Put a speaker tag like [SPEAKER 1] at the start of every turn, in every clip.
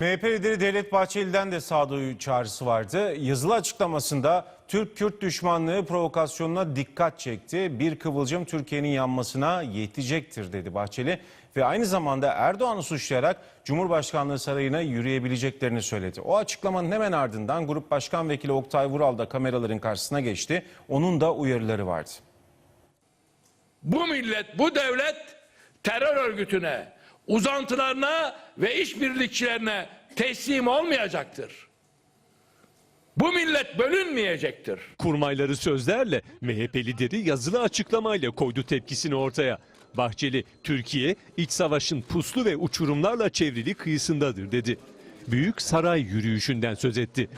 [SPEAKER 1] MHP lideri Devlet Bahçeli'den de sağduyu çağrısı vardı. Yazılı açıklamasında Türk-Kürt düşmanlığı provokasyonuna dikkat çekti. Bir kıvılcım Türkiye'nin yanmasına yetecektir dedi Bahçeli. Ve aynı zamanda Erdoğan'ı suçlayarak Cumhurbaşkanlığı sarayına yürüyebileceklerini söyledi. O açıklamanın hemen ardından Grup Başkan Vekili Oktay Vural da kameraların karşısına geçti. Onun da uyarıları vardı.
[SPEAKER 2] Bu millet, bu devlet terör örgütüne, uzantılarına ve işbirlikçilerine teslim olmayacaktır. Bu millet bölünmeyecektir.
[SPEAKER 3] Kurmayları sözlerle MHP lideri yazılı açıklamayla koydu tepkisini ortaya. Bahçeli, Türkiye iç savaşın puslu ve uçurumlarla çevrili kıyısındadır dedi. Büyük saray yürüyüşünden söz etti.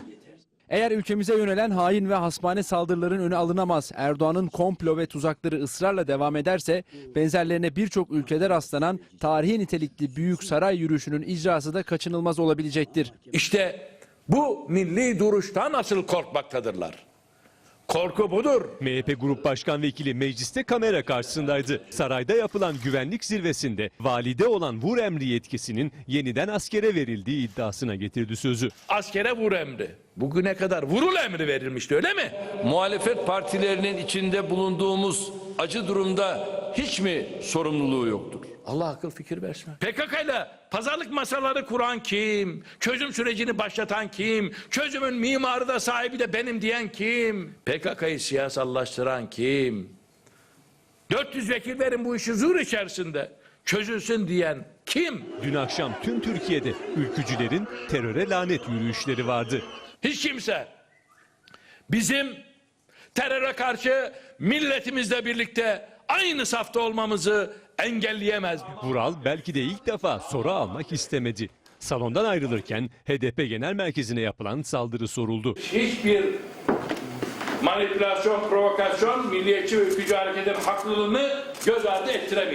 [SPEAKER 4] Eğer ülkemize yönelen hain ve hasbane saldırıların önü alınamaz, Erdoğan'ın komplo ve tuzakları ısrarla devam ederse benzerlerine birçok ülkede rastlanan tarihi nitelikli büyük saray yürüyüşünün icrası da kaçınılmaz olabilecektir.
[SPEAKER 2] İşte bu milli duruştan asıl korkmaktadırlar. Korku budur.
[SPEAKER 3] MHP Grup Başkan Vekili mecliste kamera karşısındaydı. Sarayda yapılan güvenlik zirvesinde valide olan vur emri yetkisinin yeniden askere verildiği iddiasına getirdi sözü.
[SPEAKER 2] Askere vur emri. Bugüne kadar vurul emri verilmişti öyle mi?
[SPEAKER 5] muhalefet partilerinin içinde bulunduğumuz acı durumda hiç mi sorumluluğu yoktur?
[SPEAKER 2] Allah akıl fikir versin. PKK ile pazarlık masaları kuran kim? Çözüm sürecini başlatan kim? Çözümün mimarı da sahibi de benim diyen kim? PKK'yı siyasallaştıran kim? 400 vekil verin bu işi zur içerisinde. Çözülsün diyen kim?
[SPEAKER 3] Dün akşam tüm Türkiye'de ülkücülerin teröre lanet yürüyüşleri vardı.
[SPEAKER 2] Hiç kimse bizim teröre karşı milletimizle birlikte aynı safta olmamızı engelleyemez.
[SPEAKER 3] Vural belki de ilk defa soru almak istemedi. Salondan ayrılırken HDP Genel Merkezi'ne yapılan saldırı soruldu.
[SPEAKER 2] hiçbir manipülasyon, provokasyon milliyetçi ve ülkücü hareketin haklılığını göz ardı ettiremeyecek.